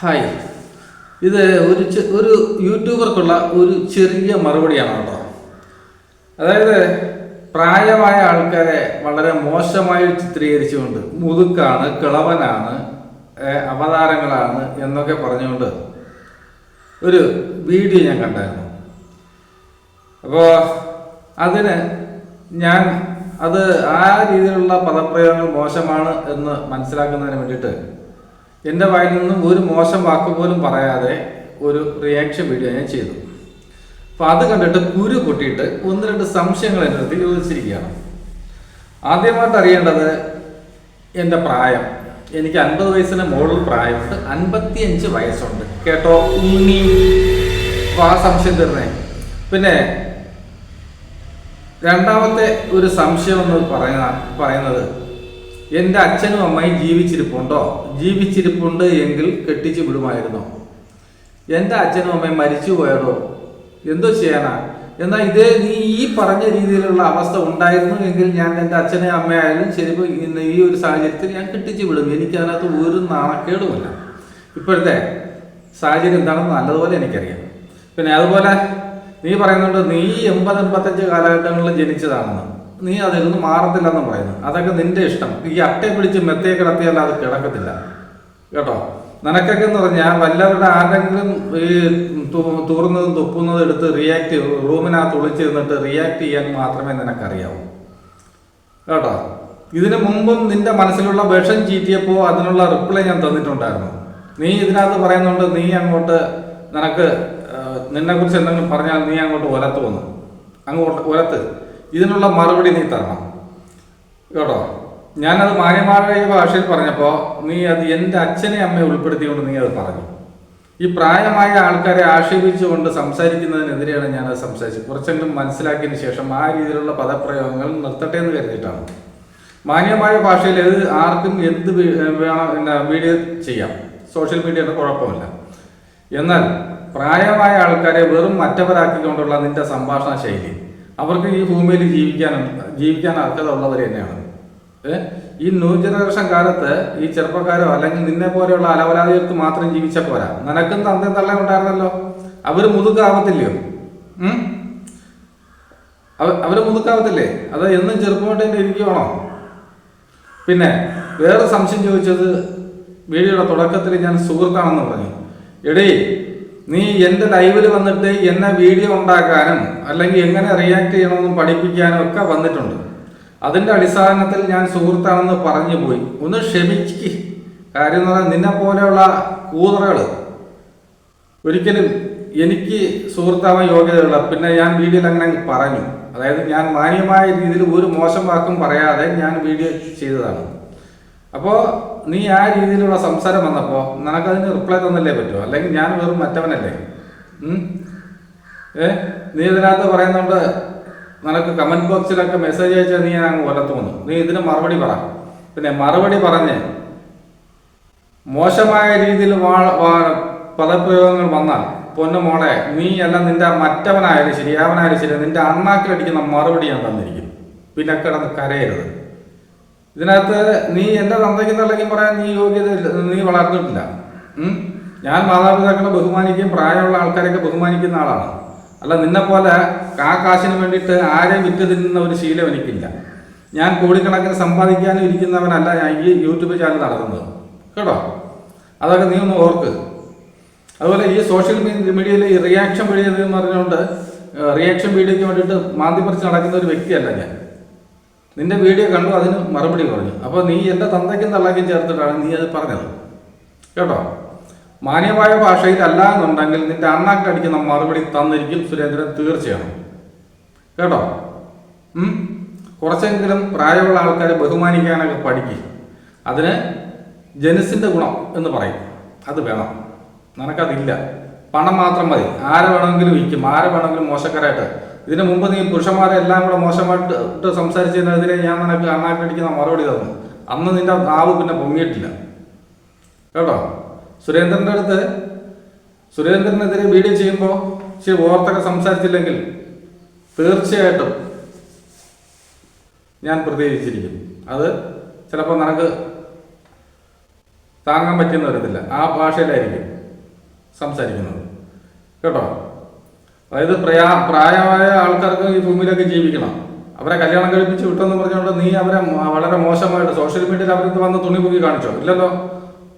Hi. ഇത് ഒരു ഒരു യൂട്യൂബർക്കുള്ള ഒരു ചെറിയ മറുപടിയാണ് കേട്ടോ. അതായത് പ്രായമായ ആൾക്കാരെ വളരെ മോശമായി ചിത്രീകരിച്ചുകൊണ്ട് മുതുക്കാണ് കിളവനാണ് അവതാരങ്ങളാണ് എന്നൊക്കെ പറഞ്ഞുകൊണ്ട് ഒരു വീഡിയോ ഞാൻ കണ്ടായിരുന്നു. അപ്പോൾ അതിന് ഞാൻ അത് ആ രീതിയിലുള്ള പദപ്രയോഗങ്ങൾ മോശമാണ് എന്ന് മനസ്സിലാക്കുന്നതിന് വേണ്ടിയിട്ട് എന്റെ വായിൽ നിന്നും ഒരു മോശം വാക്ക് പോലും പറയാതെ ഒരു റിയാക്ഷൻ വീഡിയോ ഞാൻ ചെയ്തു. അപ്പോൾ അത് കണ്ടിട്ട് കുരു പൊട്ടിയിട്ട് ഒന്ന് രണ്ട് സംശയങ്ങൾ അടുത്ത് ചോദിച്ചിരിക്കുകയാണ്. ആദ്യമായിട്ട് അറിയേണ്ടത് എന്റെ പ്രായം. എനിക്ക് അൻപത് വയസ്സിന് മോഡൽ പ്രായമുണ്ട്. അൻപത്തിയഞ്ച് വയസ്സുണ്ട്. കേട്ടോ? ഉണ്ണി. ആ സംശയം തരുന്നേ പിന്നെ രണ്ടാമത്തെ ഒരു സംശയം എന്ന് പറയുന്ന പറയുന്നത് എന്റെ അച്ഛനും അമ്മയും ജീവിച്ചിരിപ്പുണ്ടോ? ജീവിച്ചിരിപ്പുണ്ട് എങ്കിൽ കെട്ടിച്ചു വിടുമായിരുന്നോ. എന്റെ അച്ഛനും അമ്മയും മരിച്ചു പോയതോ? എന്തോ ചെയ്യാനാ? എന്നാൽ ഇതേ നീ ഈ പറഞ്ഞ രീതിയിലുള്ള അവസ്ഥ ഉണ്ടായിരുന്നു എങ്കിൽ ഞാൻ എന്റെ അച്ഛനെ അമ്മയായാലും ശരി ഇന്ന് ഈ ഒരു സാഹചര്യത്തിൽ ഞാൻ കെട്ടിച്ചു വിടും. എനിക്ക് അതിനകത്ത് ഒരു നാണക്കേടുമില്ല. ഇപ്പോഴത്തെ സാഹചര്യം എന്താണെന്ന് നല്ലതുപോലെ എനിക്കറിയാം. പിന്നെ അതുപോലെ നീ പറയുന്നുണ്ട് നീ എൺപത് എൺപത്തഞ്ച് കാലഘട്ടങ്ങളിൽ ജനിച്ചതാണെന്ന്. നീ അതിൽ നിന്ന് മാറത്തില്ലെന്ന് പറയുന്നു. അതൊക്കെ നിന്റെ ഇഷ്ടം. ഈ അട്ടയെ പിടിച്ച് മെത്തയെ കിടത്തിയാൽ അത് കിടക്കത്തില്ല. കേട്ടോ? നിനക്കൊക്കെ എന്ന് പറഞ്ഞാൽ വല്ലവരുടെ ആരെങ്കിലും ഈ തൂർന്നതും തുപ്പുന്നതും എടുത്ത് റിയാക്ട് റൂമിനകത്ത് ഒളിച്ചു നിന്നിട്ട് റിയാക്ട് ചെയ്യാൻ മാത്രമേ നിനക്കറിയാവൂ. കേട്ടോ? ഇതിനു മുമ്പും നിന്റെ മനസ്സിലുള്ള വിഷം ചീറ്റിയപ്പോൾ അതിനുള്ള റിപ്ലൈ ഞാൻ തന്നിട്ടുണ്ടായിരുന്നു. നീ ഇതിനകത്ത് പറയുന്നുണ്ട് നീ അങ്ങോട്ട് നിനക്ക് നിന്നെ കുറിച്ച് എന്തെങ്കിലും പറഞ്ഞാൽ നീ അങ്ങോട്ട് ഒലത്ത് വന്നു. അങ്ങോട്ട് ഒലത്ത്. ഇതിനുള്ള മറുപടി നീ തരണം. കേട്ടോ? ഞാനത് മാന്യമായ ഭാഷയിൽ പറഞ്ഞപ്പോൾ നീ അത് എന്റെ അച്ഛനെ അമ്മയെ ഉൾപ്പെടുത്തിക്കൊണ്ട് നീ അത് പറഞ്ഞു. ഈ പ്രായമായ ആൾക്കാരെ ആക്ഷേപിച്ചുകൊണ്ട് സംസാരിക്കുന്നതിനെതിരെയാണ് ഞാനത് സംസാരിച്ചത്. കുറച്ചെങ്കിലും മനസ്സിലാക്കിയതിന് ശേഷം ആ രീതിയിലുള്ള പദപ്രയോഗങ്ങൾ നിർത്തട്ടെ എന്ന് കരുതിയിട്ടാണ്. മാന്യമായ ഭാഷയിൽ ഏത് ആർക്കും എന്ത് വേണം വീഡിയോ ചെയ്യാം. സോഷ്യൽ മീഡിയയുടെ കുഴപ്പമില്ല. എന്നാൽ പ്രായമായ ആൾക്കാരെ വെറും മറ്റവരാക്കിക്കൊണ്ടുള്ള നിന്റെ സംഭാഷണ ശൈലി. അവർക്ക് ഈ ഭൂമിയിൽ ജീവിക്കാനും ജീവിക്കാൻ അർഹത ഉള്ളവർ തന്നെയാണ്? ഈ ന്യൂ ജനറേഷൻ കാലത്ത് ഈ ചെറുപ്പക്കാരോ അല്ലെങ്കിൽ നിന്നെ പോലെയുള്ള അലവലാതികൾക്ക് മാത്രം ജീവിച്ച പോരാ. നിനക്കും തന്തയും തള്ള ഉണ്ടായിരുന്നല്ലോ. അവർ മുതുക്കാവത്തില്ലയോ? അവർ മുതുക്കാവത്തില്ലേ? അത് എന്നും ചെറുപ്പമായിട്ട് തന്നെ ഇരിക്കുവാണോ? പിന്നെ വേറെ സംശയം ചോദിച്ചത് വീഡിയോയുടെ തുടക്കത്തിൽ ഞാൻ സുഹൃത്താണെന്ന് പറഞ്ഞു. എടീ നീ എന്റെ ലൈവിൽ വന്നിട്ട് എന്നെ വീഡിയോ ഉണ്ടാക്കാനും അല്ലെങ്കിൽ എങ്ങനെ റിയാക്ട് ചെയ്യണമെന്നും പഠിപ്പിക്കാനും ഒക്കെ വന്നിട്ടുണ്ട്. അതിന്റെ അടിസ്ഥാനത്തിൽ ഞാൻ സുഹൃത്താണെന്ന് പറഞ്ഞു പോയി. ഒന്ന് ക്ഷമിക്ക്. കാര്യം എന്ന് പറഞ്ഞാൽ നിന്നെ പോലെയുള്ള കൂതറകൾ ഒരിക്കലും എനിക്ക് സുഹൃത്താവാൻ യോഗ്യതയുള്ള പിന്നെ ഞാൻ വീഡിയോയിൽ അങ്ങനെ പറഞ്ഞു. അതായത് ഞാൻ മാന്യമായ രീതിയിൽ ഒരു മോശം വാക്കും പറയാതെ ഞാൻ വീഡിയോ ചെയ്തതാണ്. അപ്പോൾ നീ ആ രീതിയിലുള്ള സംസാരം വന്നപ്പോൾ നിനക്കതിന് റിപ്ലൈ തന്നല്ലേ പറ്റുമോ അല്ലെങ്കിൽ ഞാൻ വെറും മറ്റവനല്ലേ? ഏ? നീ ഇതിനകത്ത് പറയുന്നുണ്ട് നിനക്ക് കമന്റ് ബോക്സിലൊക്കെ മെസ്സേജ് അയച്ചാൽ നീ അങ്ങ് ഒലത്ത് വന്നു നീ ഇതിന് മറുപടി പറ. പിന്നെ മറുപടി പറഞ്ഞ് മോശമായ രീതിയിൽ പദപ്രയോഗങ്ങൾ വന്നാൽ പൊന്നു മോളെ നീ അല്ല നിന്റെ മറ്റവനായാലും ശരി അവനായാലും ശരി നിന്റെ അണ്ണാക്കിലടിക്കുന്ന മറുപടി ഞാൻ തന്നിരിക്കും പിന്നെ കിടന്ന് കരയരുത്. ഇതിനകത്ത് നീ എന്റെ തന്തയ്ക്ക് തള്ളയ്ക്കും പറയാൻ നീ യോഗ്യത നീ വളർന്നിട്ടില്ല. ഞാൻ മാതാപിതാക്കളെ ബഹുമാനിക്കുകയും പ്രായമുള്ള ആൾക്കാരെയൊക്കെ ബഹുമാനിക്കുന്ന ആളാണ്. അല്ല നിന്നെ പോലെ കാ കാശിന് വേണ്ടിയിട്ട് ആരെയും വിറ്റ് തിന്നുന്ന ഒരു ശീലം എനിക്കില്ല. ഞാൻ കോടിക്കണക്കിന് സമ്പാദിക്കാനും ഇരിക്കുന്നവനല്ല ഞാൻ ഈ യൂട്യൂബ് ചാനൽ നടത്തുന്നത്. കേട്ടോ? അതൊക്കെ നീ ഒന്ന് ഓർക്ക്. അതുപോലെ ഈ സോഷ്യൽ മീഡിയയിൽ ഈ റിയാക്ഷൻ വീഡിയോ എന്ന് പറഞ്ഞുകൊണ്ട് റിയാക്ഷൻ വീഡിയോയ്ക്ക് വേണ്ടിയിട്ട് മാന്തി പറിച്ച് നടക്കുന്ന ഒരു വ്യക്തിയല്ല ഞാൻ. നിന്റെ വീഡിയോ കണ്ടു അതിന് മറുപടി പറഞ്ഞു. അപ്പോൾ നീ എന്റെ തന്തയ്ക്കും തള്ളയ്ക്കും ചേർത്തിട്ടാണ് നീ അത് പറഞ്ഞത്. കേട്ടോ? മാന്യമായ ഭാഷയിൽ അല്ല എന്നുണ്ടെങ്കിൽ നിന്റെ അണ്ണാക്കടിക്കുന്ന മറുപടി തന്നിരിക്കും സുരേന്ദ്രൻ തീർച്ചയാണ് കേട്ടോ? കുറച്ചെങ്കിലും പ്രായമുള്ള ആൾക്കാരെ ബഹുമാനിക്കാനൊക്കെ പഠിക്കും. അതിന് ജനസിന്റെ ഗുണം എന്ന് പറയും. അത് വേണം. നിനക്കതില്ല. പണം മാത്രം മതി. ആരെ വേണമെങ്കിലും വിൽക്കും. ആരെ വേണമെങ്കിലും മോശക്കാരായിട്ട് ഇതിനു മുമ്പ് നീ പുരുഷന്മാരെ എല്ലാം കൂടെ മോശമായിട്ട് സംസാരിച്ചതിനെതിരെ ഞാൻ നിനക്ക് അണ്ണാക്കടിക്കുന്ന മറുപടി തന്നു. അന്ന് നിന്റെ നാവ് പിന്നെ പൊങ്ങിയിട്ടില്ല. കേട്ടോ? സുരേന്ദ്രന്റെ അടുത്ത് സുരേന്ദ്രനെതിരെ വീഡിയോ ചെയ്യുമ്പോൾ ശരി ഓർത്തൊക്കെ സംസാരിച്ചില്ലെങ്കിൽ തീർച്ചയായിട്ടും ഞാൻ പ്രതികരിച്ചിരിക്കും. അത് ചിലപ്പോൾ നിനക്ക് താങ്ങാൻ പറ്റുന്ന വരത്തില്ല ആ ഭാഷയിലായിരിക്കും സംസാരിക്കുന്നത്. കേട്ടോ? അതായത് പ്രയാ പ്രായമായ ആൾക്കാർക്ക് ഈ ഭൂമിയിലൊക്കെ ജീവിക്കണം. അവരെ കല്യാണം കഴിപ്പിച്ച് വിട്ടെന്ന് പറഞ്ഞുകൊണ്ട് നീ അവരെ വളരെ മോശമായിട്ട് സോഷ്യൽ മീഡിയയിൽ അവരിത് വന്ന് തുണി പൊക്കി കാണിച്ചോ? ഇല്ലല്ലോ.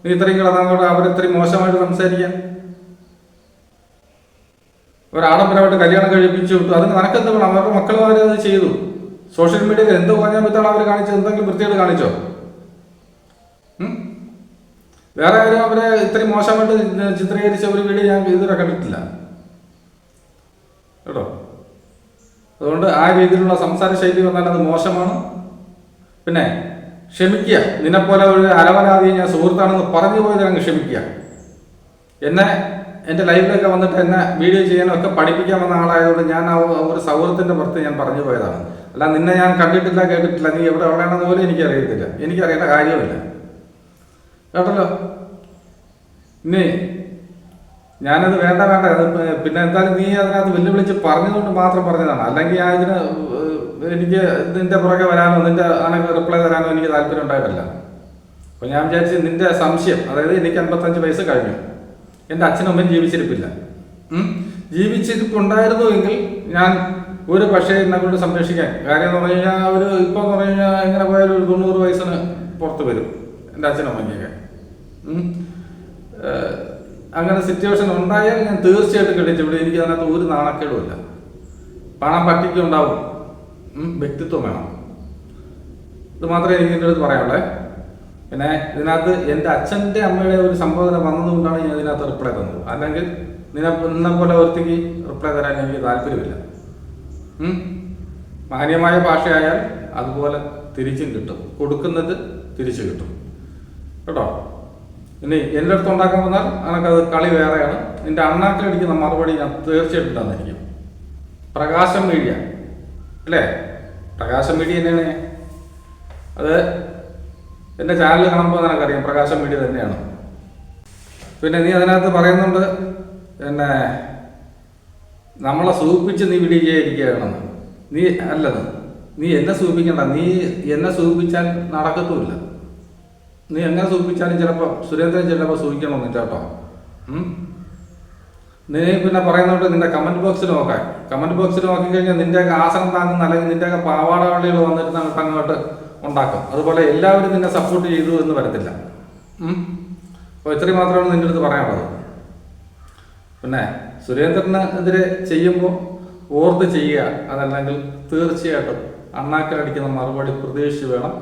നീ ഇത്രയും കിടന്നോട് അവരിത്രയും മോശമായിട്ട് സംസാരിക്കാൻ. ഒരാഡംബരമായിട്ട് കല്യാണം കഴിപ്പിച്ച് വിട്ടു. അതിന് നിനക്കെന്ത് വേണം? അവരുടെ മക്കളും അവരത് ചെയ്തു. സോഷ്യൽ മീഡിയയിൽ എന്ത് പറഞ്ഞാൽ പറ്റാണ് അവർ കാണിച്ചത്? എന്തെങ്കിലും വൃത്തിയോട് കാണിച്ചോ? വേറെ ആരും അവരെ ഇത്രയും മോശമായിട്ട് ചിത്രീകരിച്ച ഒരു വീഡിയോ ഞാൻ ഇതുവരെ കണ്ടിട്ടില്ല. കേട്ടോ? അതുകൊണ്ട് ആ രീതിയിലുള്ള സംസാര ശൈലി വന്നാൽ അത് മോശമാണ്. പിന്നെ ക്ഷമിക്കുക. നിന്നെപ്പോലെ ഒരു അലവലാതി ഞാൻ സുഹൃത്താണെന്ന് പറഞ്ഞു പോയത് അങ്ങ് ക്ഷമിക്കുക. എന്നെ എന്റെ ലൈഫിലൊക്കെ വന്നിട്ട് എന്നെ വീഡിയോ ചെയ്യാനും ഒക്കെ പഠിപ്പിക്കാൻ വന്ന ആളായതുകൊണ്ട് ഞാൻ ആ ഒരു സൗഹൃദത്തിന്റെ പുറത്ത് ഞാൻ പറഞ്ഞു പോയതാണ്. അല്ല നിന്നെ ഞാൻ കണ്ടിട്ടില്ല കേട്ടിട്ടില്ല നീ എവിടെ ഉള്ളതാണെന്ന് പോലും എനിക്കറിയത്തില്ല. എനിക്കറിയേണ്ട കാര്യമില്ല. കേട്ടല്ലോ? ഇനി ഞാനത് വേണ്ട വേണ്ട. അത് പിന്നെ എന്തായാലും നീ അതിനകത്ത് വെല്ലുവിളിച്ച് പറഞ്ഞതുകൊണ്ട് മാത്രം പറഞ്ഞതാണ്. അല്ലെങ്കിൽ ഞാൻ ഇതിന് എനിക്ക് നിന്റെ പുറകെ വരാനോ നിന്റെ ആണെങ്കിൽ റിപ്ലൈ തരാനോ എനിക്ക് താല്പര്യം ഉണ്ടായിട്ടില്ല. അപ്പൊ ഞാൻ വിചാരിച്ചു നിന്റെ സംശയം അതായത് എനിക്ക് അൻപത്തഞ്ച് വയസ്സ് കഴിഞ്ഞു. എന്റെ അച്ഛനും അമ്മയും ജീവിച്ചിരിപ്പില്ല? ജീവിച്ചിരിപ്പുണ്ടായിരുന്നു എങ്കിൽ ഞാൻ ഒരു പക്ഷേ എന്നെ കൊണ്ട് സംരക്ഷിക്കാൻ. കാര്യം എന്ന് പറഞ്ഞു കഴിഞ്ഞാൽ ഒരു ഇപ്പം എന്ന് പറഞ്ഞു കഴിഞ്ഞാൽ എങ്ങനെ പോയാലും ഒരു തൊണ്ണൂറ് വയസ്സിന് പുറത്ത് വരും. എന്റെ അച്ഛനും അമ്മയ്ക്കൊക്കെ. ഉം? ഏഹ്, അങ്ങനെ സിറ്റുവേഷൻ ഉണ്ടായാൽ ഞാൻ തീർച്ചയായിട്ടും കെട്ടിച്ചു ഇവിടെ എനിക്ക് അതിനകത്ത് ഒരു നാണക്കേടുമില്ല. പണം പറ്റിക്കുണ്ടാവും. വ്യക്തിത്വം വേണം. ഇത് മാത്രമേ എനിക്ക് എന്റെ അടുത്ത് പറയാനുള്ളേ. പിന്നെ ഇതിനകത്ത് എന്റെ അച്ഛന്റെ അമ്മയുടെ ഒരു സംബോധന വന്നതുകൊണ്ടാണ് ഞാൻ ഇതിനകത്ത് റിപ്ലൈ തന്നത്. അല്ലെങ്കിൽ നിന്നെ നിന്നെ പോലെ ഒരുത്തിക്ക് റിപ്ലൈ തരാൻ എനിക്ക് താല്പര്യമില്ല? മാന്യമായ ഭാഷയായാൽ അതുപോലെ തിരിച്ചും കിട്ടും. കൊടുക്കുന്നത് തിരിച്ചു കിട്ടും. കേട്ടോ? ഇനി എന്റെ അടുത്ത് ഉണ്ടാക്കാൻ വന്നാൽ അനക്കത് കളി വേറെയാണ്. നിന്റെ അണ്ണാക്കിലടിക്കുന്ന മറുപടി ഞാൻ തീർച്ചയായിട്ടും തന്നിരിക്കും. പ്രകാശം മീഡിയ. അല്ലേ? പ്രകാശം മീഡിയ തന്നെയാണ്. അത് എന്റെ ചാനൽ കാണുമ്പോൾ നിനക്കറിയാം പ്രകാശം മീഡിയ തന്നെയാണ്. പിന്നെ നീ അതിനകത്ത് പറയുന്നുണ്ട് പിന്നെ നമ്മളെ സൂപ്പിച്ച് നീ വീഡിയോ ചെയ്യാതിരിക്കുകയാണെന്ന് നീ അല്ലത് നീ എന്നെ സൂപ്പിക്കണ്ട. നീ എന്നെ സൂപ്പിച്ചാൽ നടക്കത്തുമില്ല. നീ എങ്ങനെ സൂചിപ്പിച്ചാലും ചിലപ്പോൾ സുരേന്ദ്രൻ ചിലപ്പോൾ സൂചിക്കണം ഉം? നീ പിന്നെ പറയുന്നോട്ട് നിന്റെ കമന്റ് ബോക്സിൽ നോക്കാൻ കമന്റ് ബോക്സിൽ നോക്കിക്കഴിഞ്ഞാൽ നിന്റെ ആസനം താങ്ങുന്ന അല്ലെങ്കിൽ നിന്റെ പാവാടവള്ളികൾ അങ്ങോട്ട് അങ്ങോട്ട് ഉണ്ടാക്കും. അതുപോലെ എല്ലാവരും നിന്നെ സപ്പോർട്ട് ചെയ്തു എന്ന് വരത്തില്ല. അപ്പോൾ ഇത്രയും മാത്രമാണ് നിന്റെ അടുത്ത് പറയാനുള്ളത്. പിന്നെ സുരേന്ദ്രന് എതിരെ ചെയ്യുമ്പോൾ ഓർത്ത് ചെയ്യുക അതല്ലെങ്കിൽ തീർച്ചയായിട്ടും അണ്ണാക്കലടിക്കുന്ന മറുപടി പ്രതീക്ഷിച്ച് വേണം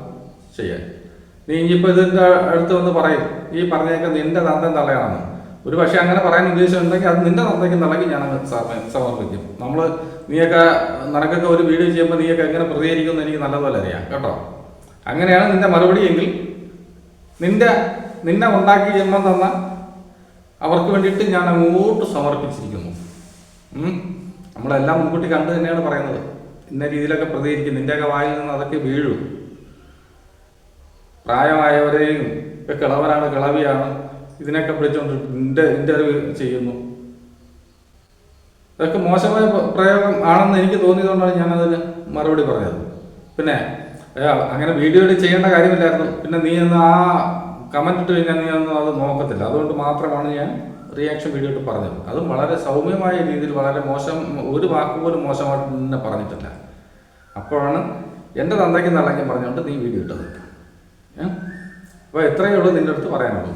ചെയ്യാൻ. നീ ഇനിയിപ്പോൾ ഇതിന്റെ അടുത്ത് വന്ന് പറയും. ഈ പറഞ്ഞേക്ക നിന്റെ തന്തം തള്ളയാണെന്ന്. ഒരു പക്ഷേ അങ്ങനെ പറയാൻ ഉദ്ദേശം ഉണ്ടെങ്കിൽ അത് നിന്റെ തന്തയ്ക്ക് നടക്കി ഞാൻ സമർപ്പിക്കും. നമ്മൾ നീയൊക്കെ നിനക്കൊക്കെ ഒരു വീഡിയോ ചെയ്യുമ്പോൾ നീയൊക്കെ എങ്ങനെ പ്രതികരിക്കുമെന്ന് എനിക്ക് നല്ലതുപോലെ അറിയാം കേട്ടോ? അങ്ങനെയാണ് നിന്റെ മറുപടി എങ്കിൽ നിന്റെ നിന്നെ ഉണ്ടാക്കി ജന്മം തന്ന അവർക്ക് വേണ്ടിയിട്ട് ഞാൻ അങ്ങോട്ട് സമർപ്പിച്ചിരിക്കുന്നു. നമ്മളെല്ലാം മുൻകൂട്ടി കണ്ടു തന്നെയാണ് പറയുന്നത്. ഇന്ന രീതിയിലൊക്കെ പ്രതികരിക്കും. നിന്റെയൊക്കെ വായിൽ നിന്ന് അതൊക്കെ വീഴൂ. പ്രായമായവരെയും ഒക്കെ കിളവനാണ് കിളവിയാണ്. ഇതിനൊക്കെ പിടിച്ചുകൊണ്ട് ഇന്റെ ഇന്റർവ്യൂ ചെയ്യുന്നു. ഇതൊക്കെ മോശമായ പ്ര- പ്രയോഗം ആണെന്ന് എനിക്ക് തോന്നിയതുകൊണ്ടാണ് ഞാൻ അതിന് മറുപടി പറഞ്ഞത്. പിന്നെ അങ്ങനെ വീഡിയോ ചെയ്യേണ്ട കാര്യമില്ലായിരുന്നു. പിന്നെ നീ ഒന്ന് ആ കമന്റ് ഇട്ട് കഴിഞ്ഞാൽ നീ ഒന്നും അത് നോക്കത്തില്ല. അതുകൊണ്ട് മാത്രമാണ് ഞാൻ റിയാക്ഷൻ വീഡിയോ ഇട്ട് പറഞ്ഞത്. അതും വളരെ സൗമ്യമായ രീതിയിൽ വളരെ മോശം ഒരു വാക്ക് പോലും മോശമായിട്ട് തന്നെ പറഞ്ഞിട്ടില്ല. അപ്പോഴാണ് എന്റെ തന്തയ്ക്ക് നല്ലങ്ങി പറഞ്ഞുകൊണ്ട് നീ വീഡിയോ ഇട്ടത്? അപ്പോൾ എത്രയേ ഉള്ളൂ നിന്റെ അടുത്ത് പറയാനുള്ളൂ.